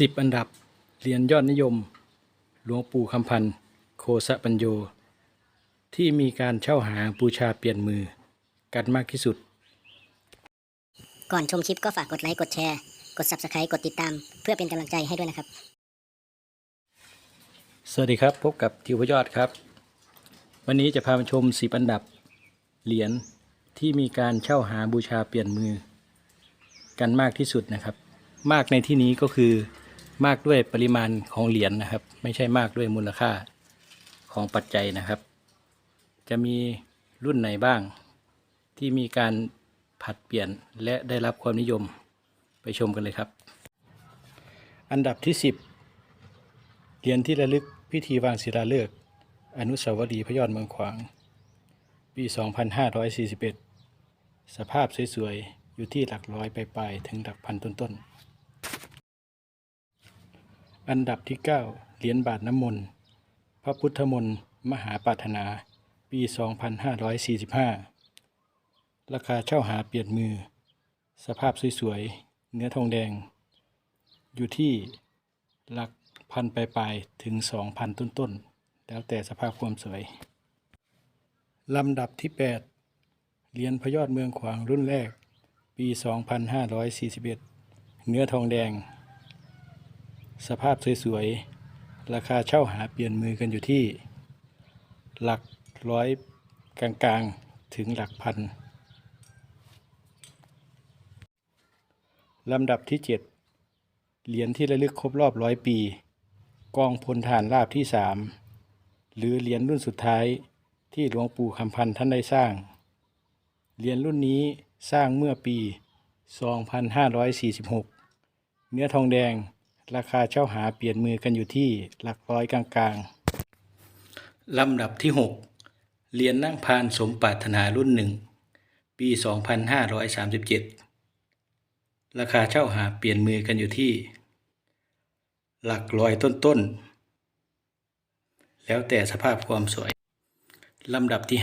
สิบอันดับเหรียญยอดนิยม หลวงปู่คำพันธ์โคสะปัญโย ที่มีการเช่าหาบูชาเปลี่ยนมือกันมากที่สุด ก่อนชมคลิปก็ฝากกดไลค์กดแชร์ กด Subscribe กดติดตาม เพื่อเป็นกำลังใจให้ด้วยนะครับ สวัสดีครับ พบกับทิวพยอดครับ วันนี้จะพามาชมสิบอันดับ เหรียญที่มีการเช่าหาบูชาเปลี่ยนมือ กันมากที่สุดนะครับ มากในที่นี้ก็คือ มากด้วยปริมาณของเหรียญนะครับ ไม่ใช่มากด้วยมูลค่าของปัจจัยนะครับ จะมีรุ่นไหนบ้าง ที่มีการผัดเปลี่ยนและได้รับความนิยมไปชมกันเลยครับ อันดับที่ 10 เหรียญที่ระลึกพิธีวางศิลาฤกษ์อนุสาวรีย์พระยอดเมืองขวาง ปี 2541 สภาพสวยๆ อยู่ที่หลักร้อยปลายๆถึงหลักพันต้นๆ อันดับที่ 9 เหรียญบาทน้ำมนต์ พระพุทธมนต์ มหาปรารถนา ปี 2545 ราคาเช่าหาเปลี่ยนมือ สภาพสวยๆ เนื้อทองแดง อยู่ที่หลักพันปลายๆ ถึงสองพันต้นๆ แล้วแต่สภาพความสวย ลำดับที่ 8 เหรียญพยอดเมืองขวางรุ่นแรก ปี 2541 เนื้อทองแดง สภาพสวยๆ ราคาเช่าหาเปลี่ยนมือกันอยู่ที่ หลักร้อยกลางๆ ถึงหลักพัน ลำดับที่ 7 เหรียญที่ระลึกครบรอบร้อยปี กองพลฐานราบที่สามหรือเหรียญรุ่นสุดท้ายที่หลวงปู่คำพันธ์ท่านได้สร้าง เหรียญรุ่นนี้สร้างเมื่อปี 2546 เนื้อทองแดง ราคาเช่าหาเปลี่ยนมือกันอยู่ที่หลักร้อยกลางๆ ลำดับที่ 6 เหรียญนั่งพานสมปรารถนารุ่นหนึ่ง ปี 2537 ราคาเช่าหาเปลี่ยนมือกันอยู่ที่ หลักร้อยต้นๆ แล้วแต่สภาพความสวย ลำดับที่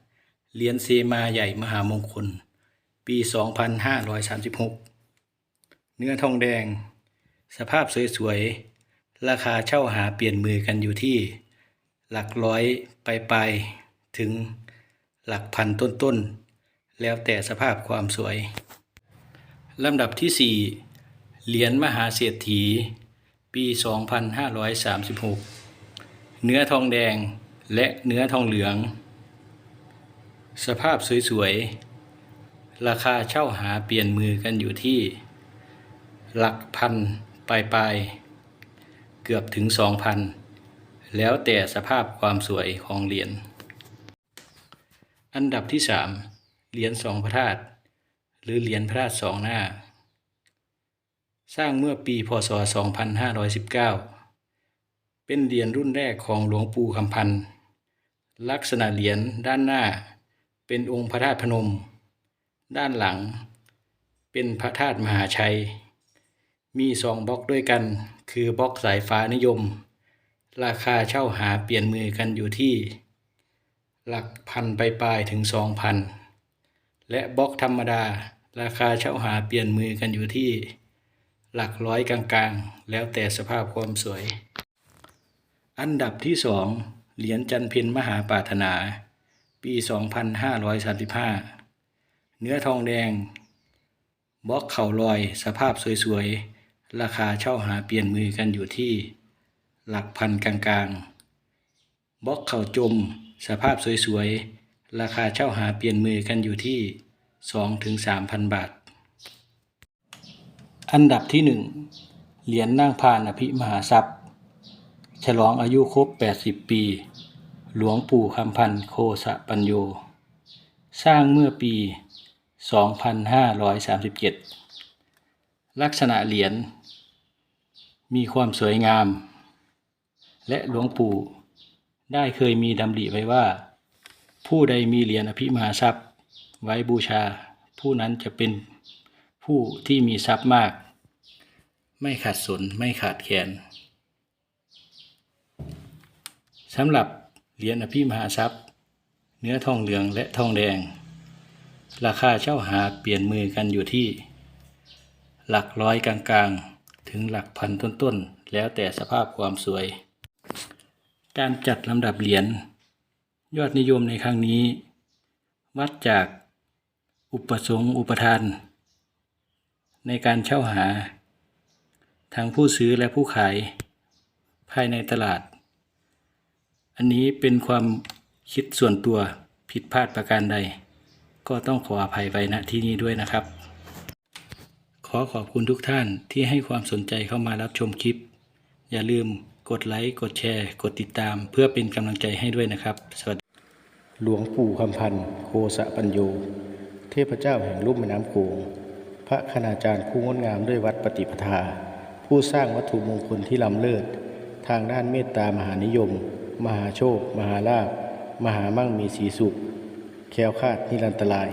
5 เหรียญเซมาใหญ่มหามงคล ปี 2536 เนื้อทองแดง สภาพสวยๆ ราคาเช่าหาเปลี่ยนมือกันอยู่ที่ หลักร้อยไปลายถึงหลักพันต้นๆ แล้วแต่สภาพความสวย ลำดับที่ 4 เหรียญมหาเศรษฐี ปี 2536 เนื้อทองแดงและเนื้อทองเหลือง สภาพสวยๆ ราคาเช่าหาเปลี่ยนมือกันอยู่ที่ หลักพัน ปลายเกือบถึง 2,000 แล้วแต่สภาพความสวยของเหรียญ อันดับที่ 3 เหรียญสองพระธาตุหรือเหรียญพระธาตุสองหน้า สร้างเมื่อปีพศ 2519 เป็นเหรียญรุ่นแรกของหลวงปู่คำพันธ์ลักษณะเหรียญด้านหน้า เป็นองค์พระธาตุพนม ด้านหลัง เป็นพระธาตุมหาชัย มีสองบล็อกด้วยกัน คือบล็อกสายฟ้านิยม ราคาเช่าหาเปลี่ยนมือกันอยู่ที่ หลักพันไปปลายถึงสองพันและบล็อกธรรมดา ราคาเช่าหาเปลี่ยนมือกันอยู่ที่ หลักร้อยกลางๆ แล้วแต่สภาพความสวย อันดับที่สองเหรียญจันเพ็ญมหาปราถนา ปี 2535 เนื้อทองแดงบล็อกเข่าลอยสภาพสวยๆ ราคาเช่าหาเปลี่ยนมือกันอยู่ที่หลักพันกลางๆบล็อกเข่าจม สภาพสวยๆ ราคาเช่าหาเปลี่ยนมือกันอยู่ที่ 2-3,000 บาท อันดับที่หนึ่งเหรียญนั่งพานอภิมหาทรัพย์ ฉลองอายุครบ 80 ปี หลวงปู่คำพันธ์โคสะปัญโย สร้างเมื่อปี 2537 ลักษณะเหรียญ มีความสวยงาม และหลวงปู่ได้เคยมีดำริไว้ว่า ผู้ใดมีเหรียญอภิมหาทรัพย์ ไว้บูชา ผู้นั้นจะเป็นผู้ที่มีทรัพย์มาก ไม่ขาดสนไม่ขาดแคลนสำหรับเหรียญอภิมหาทรัพย์ เนื้อทองเหลืองและทองแดง ราคาเช่าหาเปลี่ยนมือกันอยู่ที่ หลักร้อยกลางๆ ถึงหลักพันต้นๆ แล้วแต่สภาพความสวย การจัดลำดับเหรียญยอดนิยมในครั้งนี้ วัดจากอุปสงค์อุปทาน ในการเช่าหา ทั้งผู้ซื้อและผู้ขาย ภายในตลาด อันนี้เป็นความคิดส่วนตัวผิดพลาดประการใด ก็ต้องขออภัยไว้ณที่นี้ด้วยนะครับ ขอขอบคุณทุกท่านที่ให้ความสนใจเข้ามารับชมคลิป อย่าลืมกดไลค์ กดแชร์ กดติดตาม เพื่อเป็นกำลังใจให้ด้วยนะครับ สวัสดี หลวงปู่คำพันธ์โคสะปัญโย เทพเจ้าแห่งลุ่มแม่น้ำโขงพระคณาจารย์ผู้งดงามด้วยวัดปฏิปทา ผู้สร้างวัตถุมงคลที่ล้ำเลิศ ทางด้านเมตตามหานิยม มหาโชค มหาลาภ มหามั่งมีสีสุข แคล้วคลาดนิรันตราย